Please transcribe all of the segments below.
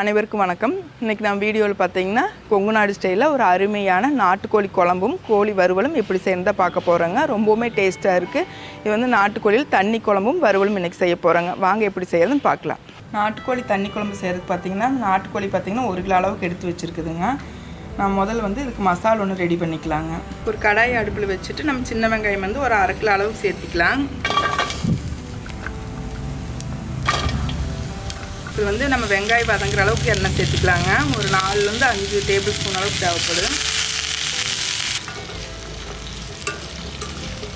அனைவருக்கும் வணக்கம். இன்றைக்கி நம்ம வீடியோவில் பார்த்தீங்கன்னா கொங்கு நாடு ஸ்டைலில் ஒரு அருமையான நாட்டுக்கோழி குழம்பும் கோழி வறுவலும் எப்படி சேர்ந்தால் பார்க்க போகிறோங்க ரொம்பவுமே டேஸ்ட்டாக இருக்குது இது வந்து நாட்டுக்கோழியில் தண்ணி குழம்பும் வறுவலும் இன்றைக்கி செய்ய போகிறாங்க வாங்க எப்படி செய்யறதுன்னு பார்க்கலாம். நாட்டுக்கோழி தண்ணி குழம்பு செய்கிறதுக்கு பார்த்தீங்கன்னா நாட்டுக்கோழி பார்த்தீங்கன்னா ஒரு கிலோ அளவுக்கு எடுத்து வச்சுருக்குதுங்க. நான் முதல்ல வந்து இதுக்கு மசாலா ஒன்று ரெடி பண்ணிக்கலாங்க. ஒரு கடாய் அடுப்பில் வச்சுட்டு நம்ம சின்ன வெங்காயம் வந்து ஒரு அரை கிலோ அளவுக்கு சேர்த்திக்கலாம். இது வந்து நம்ம வெங்காயம் வதங்குற அளவுக்கு எண்ணெய் சேர்த்துக்கலாங்க. ஒரு நாலுலேருந்து அஞ்சு டேபிள் ஸ்பூன் அளவுக்கு தேவைப்படும்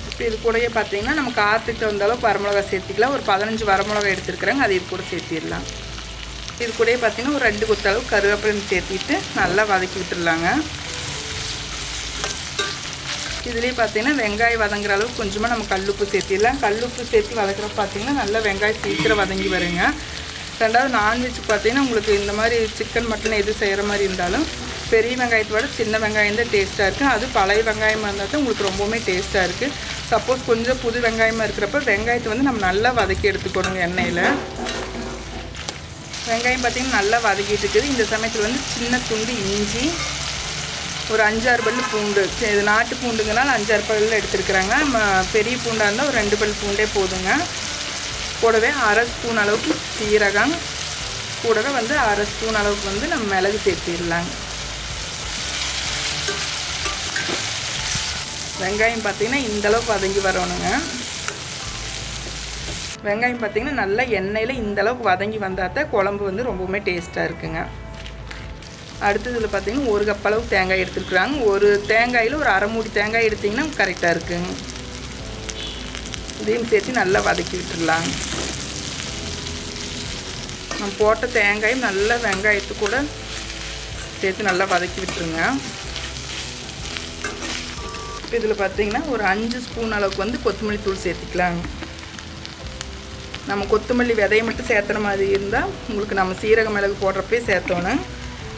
இப்போ இது கூடயே பார்த்தீங்கன்னா நம்ம காரத்துக்கு தகுந்த அளவு வரமிளகா சேர்த்திக்கலாம். ஒரு பதினஞ்சு வரமிளகா எடுத்துருக்குறாங்க. அது இது கூட சேர்த்திடலாம். இது கூடயே பார்த்தீங்கன்னா ஒரு ரெண்டு கொத்த அளவுக்கு கருவேப்பிலை சேர்த்திட்டு நல்லா வதக்கி விட்டுடலாங்க. இதுலேயே பார்த்தீங்கன்னா வெங்காயம் வதங்குற அளவுக்கு கொஞ்சமாக நம்ம கல்லுப்பு சேர்த்திடலாம். கல்லுப்பு சேர்த்து வதக்குறப்ப பார்த்தீங்கன்னா நல்லா வெங்காயம் சீக்கிரம் வதங்கி வருங்க. ரெண்டாவது நான்வெஜ் பார்த்தீங்கன்னா உங்களுக்கு இந்த மாதிரி சிக்கன் மட்டன் எது செய்கிற மாதிரி இருந்தாலும் பெரிய வெங்காயத்தை விட சின்ன வெங்காயம் தான் டேஸ்ட்டாக இருக்குது அது பழைய வெங்காயமாக இருந்தால் தான் உங்களுக்கு ரொம்பவுமே டேஸ்ட்டாக இருக்குது சப்போஸ் கொஞ்சம் புது வெங்காயமாக இருக்கிறப்ப வெங்காயத்தை வந்து நம்ம நல்லா வதக்கி எடுத்துக்கணுங்க எண்ணெயில். வெங்காயம் பார்த்திங்கன்னா நல்லா வதக்கிட்டு இருக்குது. இந்த சமயத்தில் வந்து சின்ன துண்டு இஞ்சி ஒரு அஞ்சாறு பல் பூண்டு. இது நாட்டு பூண்டுங்கனால அஞ்சாறு பல் எடுத்துருக்குறாங்க. நம்ம பெரிய பூண்டாக இருந்தால் ஒரு ரெண்டு பல் பூண்டே போதுங்க. கூடவே அரை ஸ்பூன் அளவுக்கு சீரகம் கூடவே வந்து அரை ஸ்பூன் அளவுக்கு வந்து நம்ம மிளகு சேர்த்திடலாங்க. வெங்காயம் பார்த்தீங்கன்னா இந்த அளவுக்கு வதங்கி வரணுங்க. வெங்காயம் பார்த்தீங்கன்னா நல்லா எண்ணெயில் இந்தளவுக்கு வதங்கி வந்தால் தான் குழம்பு வந்து ரொம்பவுமே டேஸ்ட்டாக இருக்குங்க. அடுத்ததில் பார்த்தீங்கன்னா ஒரு கப் தேங்காய் எடுத்துருக்குறாங்க. ஒரு தேங்காயில் ஒரு அரை மூடி தேங்காய் எடுத்திங்கன்னா கரெக்டாக இருக்குங்க. இதையும் சேர்த்து நல்லா வதக்கி விட்டுடலாம். நம்ம போட்ட தேங்காயும் நல்லா வெங்காயத்து கூட சேர்த்து நல்லா வதக்கி விட்டுருங்க. இப்போ இதில் பார்த்தீங்கன்னா ஒரு அஞ்சு ஸ்பூன் அளவுக்கு வந்து கொத்தமல்லி தூள் சேர்த்துக்கலாம். நம்ம கொத்தமல்லி விதையை மட்டும் சேர்த்துற மாதிரி இருந்தால் உங்களுக்கு நம்ம சீரக மிளகு போடுறப்பே சேர்த்தோணும்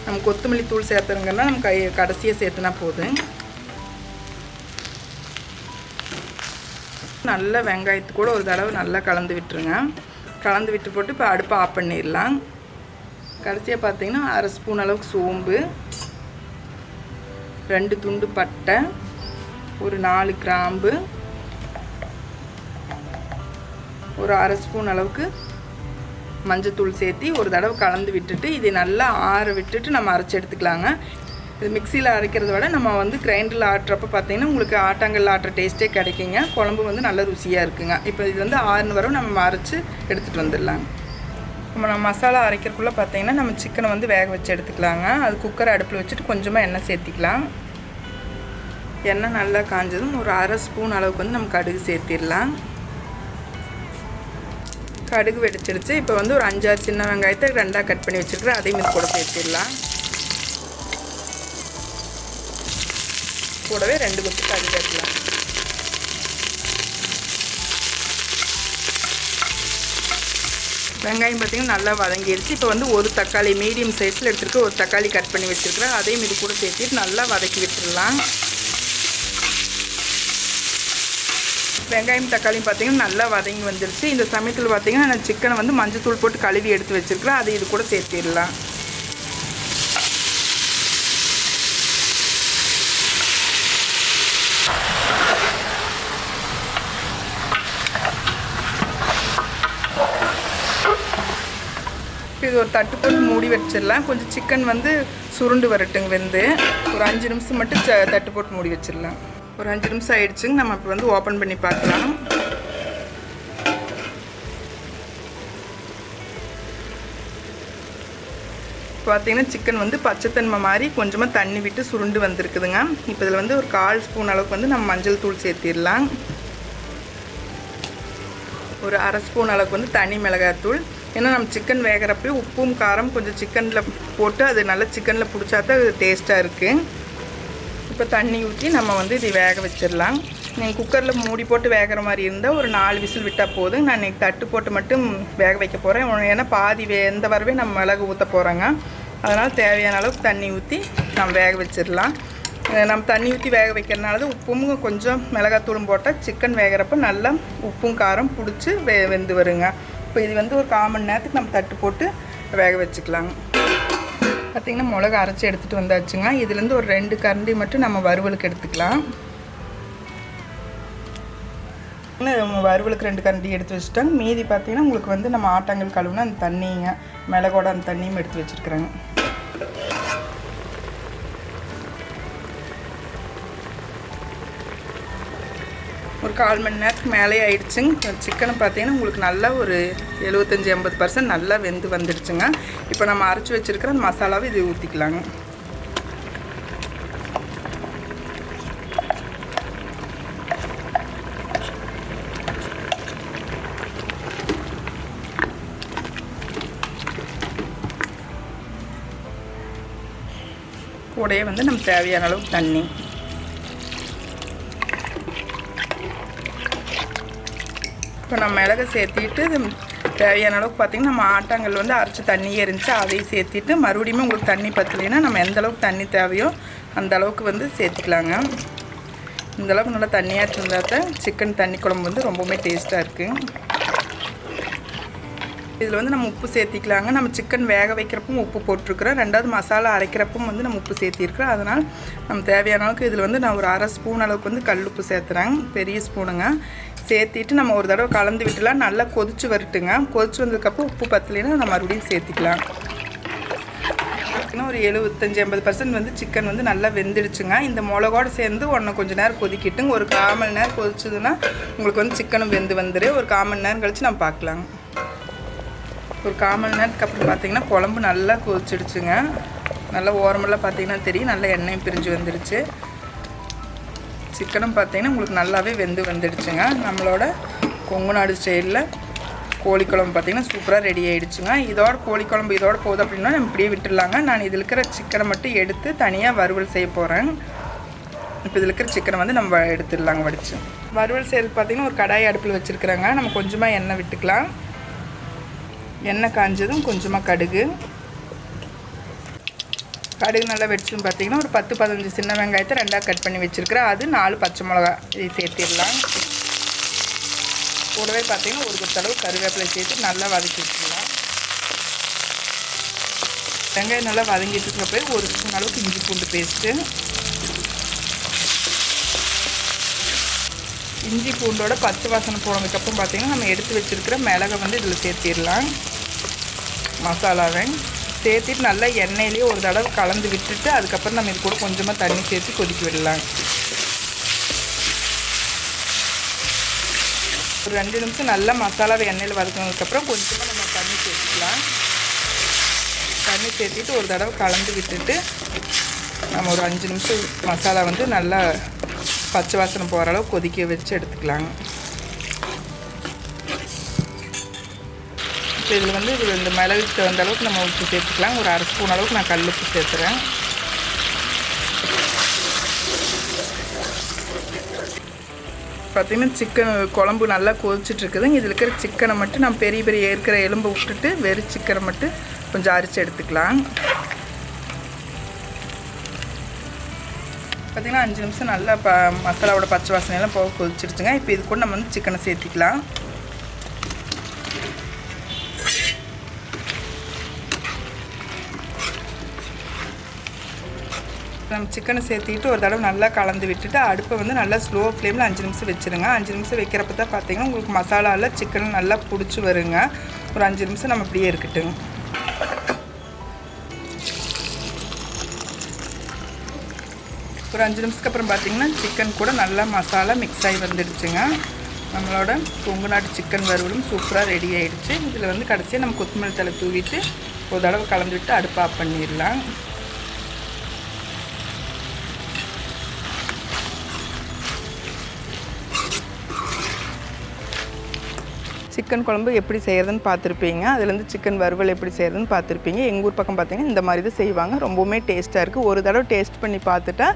நம்ம கொத்தமல்லி தூள் சேர்த்துறங்கன்னா நம்ம கை கடைசியாக சேர்த்துனா போதும். நல்ல வெங்காயத்து கூட ஒரு தடவை நல்லா கலந்து விட்டுருங்க. கலந்து விட்டு போட்டு இப்போ அடுப்பை ஆஃப் பண்ணிடலாம். கடைசியாக பார்த்தீங்கன்னா அரை ஸ்பூன் அளவுக்கு சோம்பு ரெண்டு துண்டு பட்டை ஒரு நாலு கிராம்பு ஒரு அரை ஸ்பூன் அளவுக்கு மஞ்சத்தூள் சேர்த்து ஒரு தடவை கலந்து விட்டுட்டு இதை நல்லா ஆற விட்டுட்டு நம்ம அரைச்சி எடுத்துக்கலாங்க. இது மிக்சியில் அரைக்கிறத விட நம்ம வந்து கிரைண்டரில் ஆட்டுறப்ப பார்த்தீங்கன்னா உங்களுக்கு ஆட்டாங்கல்ல ஆட்டுற டேஸ்ட்டே கிடைக்குங்க. குழம்பு வந்து நல்ல ருசியாக இருக்குங்க. இப்போ இது வந்து ஆறுனு வரும் நம்ம அரைச்சி எடுத்துகிட்டு வந்துடலாங்க நம்ம நம்ம மசாலா அரைக்கிறதுக்குள்ளே பார்த்தீங்கன்னா நம்ம சிக்கனை வந்து வேக வச்சு எடுத்துக்கலாங்க. அது குக்கர் அடுப்பில் வச்சுட்டு கொஞ்சமாக எண்ணெய் சேர்த்திக்கலாம். எண்ணெய் நல்லா காஞ்சதும் ஒரு அரை ஸ்பூன் அளவுக்கு வந்து நம்ம கடுகு சேர்த்திடலாம். கடுகு வெடிச்சிடுச்சு இப்போ வந்து ஒரு அஞ்சாறு சின்ன வெங்காயத்தை ரெண்டாக கட் பண்ணி வச்சுருக்கிறேன். அதையும் இது கூட சேர்த்திடலாம். கூடவே ரெண்டு கொத்து கடுகு வைக்கலாம் வெங்காயம் பார்த்தீங்கன்னா நல்லா வதங்கிடுச்சு இப்போ வந்து ஒரு தக்காளி மீடியம் சைஸில் எடுத்துருக்கு ஒரு தக்காளி கட் பண்ணி வச்சுருக்கிறேன். அதையும் இது கூட சேர்த்துட்டு நல்லா வதக்கி விட்டுடலாம். வெங்காயம் தக்காளியும் பார்த்தீங்கன்னா நல்லா வதங்கி வந்துருச்சு. இந்த சமயத்தில் பார்த்தீங்கன்னா நான் சிக்கனை வந்து மஞ்சள் தூள் போட்டு கழுவி எடுத்து வச்சுருக்கிறேன். அதை இது கூட சேர்த்திடலாம். இப்போ இது ஒரு தட்டு போட்டு மூடி வச்சிடலாம். கொஞ்சம் சிக்கன் வந்து சுருண்டு வரட்டுங்க வெந்து. ஒரு அஞ்சு நிமிஷம் மட்டும் ச- தட்டு போட்டு மூடி வச்சிடலாம். ஒரு அஞ்சு நிமிஷம் ஆயிடுச்சுங்க நம்ம இப்போ வந்து ஓப்பன் பண்ணி பார்க்கலாம். பார்த்தீங்கன்னா சிக்கன் வந்து பச்சைத்தன்மை மாதிரி கொஞ்சமாக தண்ணி விட்டு சுருண்டு வந்திருக்குதுங்க. இப்போ இதில் வந்து ஒரு கால் ஸ்பூன் அளவுக்கு வந்து நம்ம மஞ்சள் தூள் சேர்த்திடலாம். ஒரு அரை ஸ்பூன் அளவுக்கு வந்து தனி மிளகாய்த்தூள் ஏன்னா நம்ம சிக்கன் வேகிறப்ப உப்பும் காரம் கொஞ்சம் சிக்கனில் போட்டு அது நல்லா சிக்கனில் பிடிச்சா தான் அது டேஸ்ட்டாக இருக்குது இப்போ தண்ணி ஊற்றி நம்ம வந்து இது வேக வச்சிடலாம். நீங்கள் குக்கரில் மூடி போட்டு வேகிற மாதிரி இருந்தால் ஒரு நாலு விசில் விட்டால் போதும். நான் இன்றைக்கி தட்டு போட்டு மட்டும் வேக வைக்க போகிறேன் ஏன்னா பாதி வெந்த வரவே நம்ம மிளகு ஊற்ற போகிறோங்க அதனால் தேவையான அளவுக்கு தண்ணி ஊற்றி நம்ம வேக வச்சிடலாம். நம்ம தண்ணி ஊற்றி வேக வைக்கிறதுனால தான் உப்பும் கொஞ்சம் மிளகாத்தூளும் போட்டால் சிக்கன் வேகிறப்ப நல்லா உப்பும் காரம் பிடிச்சி வெ வெந்து வருங்க. இப்போ இது வந்து ஒரு கால் மணி நேரத்துக்கு நம்ம தட்டு போட்டு வேக வச்சுக்கலாங்க பார்த்திங்கன்னா மிளகா அரைச்சி எடுத்துகிட்டு வந்தாச்சுங்க. இதுலேருந்து ஒரு ரெண்டு கரண்டி மட்டும் நம்ம வறுவலுக்கு எடுத்துக்கலாம். நம்ம வறுவலுக்கு ரெண்டு கரண்டி எடுத்து வச்சுட்டாங்க மீதி பார்த்திங்கன்னா உங்களுக்கு வந்து நம்ம ஆட்டாங்கல் கழுவுனா அந்த தண்ணிங்க மிளகோட அந்த தண்ணியும் எடுத்து வச்சுருக்குறேங்க. ஒரு கால் மணி நேரத்துக்கு மேலே ஆயிடுச்சுங்க. சிக்கனை பார்த்தீங்கன்னா உங்களுக்கு நல்லா ஒரு எழுபத்தஞ்சி எண்பது பர்சன்ட் நல்லா வெந்து வந்துடுச்சுங்க. இப்போ நம்ம அரைச்சி வச்சுருக்கிற அந்த மசாலாவை இது ஊற்றிக்கலாங்க கூடயே வந்து நம்ம தேவையான அளவுக்கு தண்ணி. இப்போ நம்ம மிளகு சேர்த்திட்டு தேவையான அளவுக்கு பார்த்திங்கன்னா நம்ம ஆட்டாங்கல் வந்து அரைச்சி தண்ணியே இருந்துச்சு அதையும் சேர்த்திட்டு மறுபடியும் உங்களுக்கு தண்ணி பற்றலைன்னா நம்ம எந்த அளவுக்கு தண்ணி தேவையோ அந்த அளவுக்கு வந்து சேர்த்துக்கலாங்க. இந்த அளவுக்கு நல்லா தண்ணியாக இருந்தால் தான் சிக்கன் தண்ணி குழம்பு வந்து ரொம்பவுமே டேஸ்ட்டாக இருக்குது இதில் வந்து நம்ம உப்பு சேர்த்திக்கலாங்க. நம்ம சிக்கன் வேக வைக்கிறப்பவும் உப்பு போட்டிருக்கிறோம். ரெண்டாவது மசாலா அரைக்கிறப்பும் வந்து நம்ம உப்பு சேர்த்திருக்கிறோம். அதனால் நம்ம தேவையான அளவுக்கு இதில் வந்து நான் ஒரு அரை ஸ்பூன் அளவுக்கு வந்து கல் உப்பு சேர்த்துறேன். பெரிய ஸ்பூனுங்க. சேர்த்திட்டு நம்ம ஒரு தடவை கலந்து விட்டுலாம் நல்லா கொதிச்சு வரட்டுங்க. கொதிச்சு வந்ததுக்கப்புறம் உப்பு பத்தலைன்னா நம்ம மறுபடியும் சேர்த்திக்கலாம். ஒரு எழுபத்தஞ்சி எண்பது பர்சன்ட் வந்து சிக்கன் வந்து நல்லா வெந்துடுச்சுங்க. இந்த மிளகோடு சேர்ந்து ஒன்று கொஞ்சம் நேரம் கொதிக்கிட்டுங்க. ஒரு கால் மணி நேரம் கொதிச்சதுன்னா உங்களுக்கு வந்து சிக்கனும் வெந்து வந்துடு ஒரு கால் மணி நேரம் கழித்து நம்ம பார்க்கலாங்க. ஒரு கால் மணி நேரத்துக்கு அப்புறம் பார்த்தீங்கன்னா குழம்பு நல்லா கொதிச்சிடுச்சுங்க. நல்லா ஓரமெல்லாம் பார்த்தீங்கன்னா தெரியும். நல்லா எண்ணெயும் பிரிஞ்சு வந்துடுச்சு சிக்கனும் பார்த்தீங்கன்னா உங்களுக்கு நல்லாவே வெந்து வந்துடுச்சுங்க. நம்மளோட கொங்கு நாடு ஸ்டைலில் கோழி குழம்பு பார்த்திங்கன்னா சூப்பராக ரெடி ஆகிடுச்சுங்க இதோட கோழி குழம்பு இதோட போகுது அப்படின்னா நம்ம இப்படியே விட்டுடலாங்க. நான் இதில் இருக்கிற சிக்கனை மட்டும் எடுத்து தனியாக வறுவல் செய்ய போகிறேன் இப்போ இதில் இருக்கிற சிக்கனை வந்து நம்ம எடுத்துடலாங்க வடித்து வறுவல் செய்கிறது பார்த்திங்கன்னா ஒரு கடாய் அடுப்பில் வச்சுருக்குறாங்க. நம்ம கொஞ்சமாக எண்ணெய் விட்டுக்கலாம். எண்ணெய் காஞ்சதும் கொஞ்சமாக கடுகு. கடுகு நல்லா வெடிச்சுன்னு பார்த்தீங்கன்னா ஒரு பத்து பதினஞ்சு சின்ன வெங்காயத்தை ரெண்டாக கட் பண்ணி வச்சுருக்கிறேன். அது நாலு பச்சை மிளகா இதை சேர்த்திடலாம். கூடவே பார்த்தீங்கன்னா ஒரு கொத்தளவு கருவேப்பிலை சேர்த்து நல்லா வதக்கி வச்சுக்கலாம் வெங்காயம் நல்லா வதங்கிட்டு இருக்கிறப்ப ஒரு ஸ்பூன் அளவுக்கு இஞ்சி பூண்டு பேஸ்ட்டு இஞ்சி பூண்டோட பச்சை வாசனை போனதுக்கப்புறம் பார்த்தீங்கன்னா நம்ம எடுத்து வச்சுருக்கிற மிளகை வந்து இதில் சேர்த்திடலாம். மசாலாவை. சேர்த்துட்டு நல்லா எண்ணெயிலேயே ஒரு தடவை கலந்து விட்டுட்டு அதுக்கப்புறம் நம்ம இது கூட கொஞ்சமாக தண்ணி சேர்த்து கொதிக்க விடலாம். ஒரு ரெண்டு நிமிஷம் நல்லா மசாலாவை எண்ணெயில் வதக்கினதுக்கப்புறம் கொஞ்சமாக நம்ம தண்ணி சேர்த்துக்கலாம். தண்ணி சேர்த்துட்டு ஒரு தடவை கலந்து விட்டுட்டு நம்ம ஒரு அஞ்சு நிமிஷம் மசாலா வந்து நல்லா பச்சை வாசனை போகிற அளவு கொதிக்க வச்சு எடுத்துக்கலாங்க இப்போ இதில் வந்து இது இந்த மிளகுக்கு தகுந்த அளவுக்கு நம்ம உப்பு சேர்த்துக்கலாம். ஒரு அரை ஸ்பூன் அளவுக்கு நான் கல் உப்பு சேர்த்துறேன். பார்த்திங்கன்னா சிக்கன் குழம்பு நல்லா கொதிச்சிட்ருக்குதுங்க இதில் இருக்கிற சிக்கனை மட்டும் நம்ம பெரிய பெரிய இருக்கிற எலும்பை விட்டுட்டு வெறும் சிக்கனை மட்டும் கொஞ்சம் அரிச்சு எடுத்துக்கலாம். பார்த்திங்கன்னா அஞ்சு நிமிஷம் நல்லா ப மசாலாவோட பச்சை வாசனையெல்லாம் போக கொதிச்சிருச்சுங்க இப்போ இது கூட நம்ம வந்து சிக்கனை சேர்த்திக்கலாம். நம்ம சிக்கனை சேர்த்திட்டு ஒரு தடவை நல்லா கலந்து விட்டுட்டு அடுப்பை வந்து நல்லா ஸ்லோ ஃப்ளேமில் அஞ்சு நிமிஷம் வச்சுருங்க. அஞ்சு நிமிஷம் வைக்கிறப்ப தான் பார்த்தீங்கன்னா உங்களுக்கு மசாலாவில் சிக்கன் நல்லா பிடிச்சி வருங்க. ஒரு அஞ்சு நிமிஷம் நம்ம இப்படியே இருக்கட்டுங்க ஒரு அஞ்சு நிமிஷத்துக்கு அப்புறம் பார்த்தீங்கன்னா சிக்கன் கூட நல்லா மசாலா மிக்ஸ் ஆகி வந்துடுச்சுங்க. நம்மளோட கொங்கு நாட்டு சிக்கன் வறுவலும் சூப்பராக ரெடி ஆகிடுச்சு இதில் வந்து கடைசியாக நம்ம கொத்தமல்லி தலை தூவிட்டு ஒரு தடவை கலந்து விட்டு அடுப்பு ஆஃப் பண்ணிடலாம். சிக்கன் குழம்பு எப்படி செய்கிறதுன்னு பார்த்துருப்பீங்க. அதுலேருந்து சிக்கன் வறுவல் எப்படி செய்கிறதுன்னு பார்த்துருப்பீங்க. எங்கள் ஊர் பக்கம் பார்த்தீங்கன்னா இந்த மாதிரி தான் செய்வாங்க. ரொம்பவுமே டேஸ்ட்டாக இருக்குது ஒரு தடவை டேஸ்ட் பண்ணி பார்த்துட்டா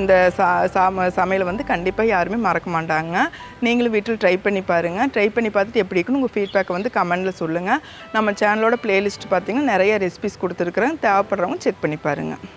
இந்த சா சாம சமையலை வந்து கண்டிப்பாக யாருமே மறக்க மாட்டாங்க. நீங்களும் வீட்டில் ட்ரை பண்ணி பாருங்கள் ட்ரை பண்ணி பார்த்துட்டு எப்படி இருக்குன்னு உங்கள் ஃபீட்பேக்கை வந்து கமெண்டில் சொல்லுங்கள் நம்ம சேனலோட ப்ளேலிஸ்ட் பார்த்திங்கன்னா நிறைய ரெசிபிஸ் கொடுத்துருக்குறேன். தேவைப்படுறவங்க செக் பண்ணி பாருங்கள்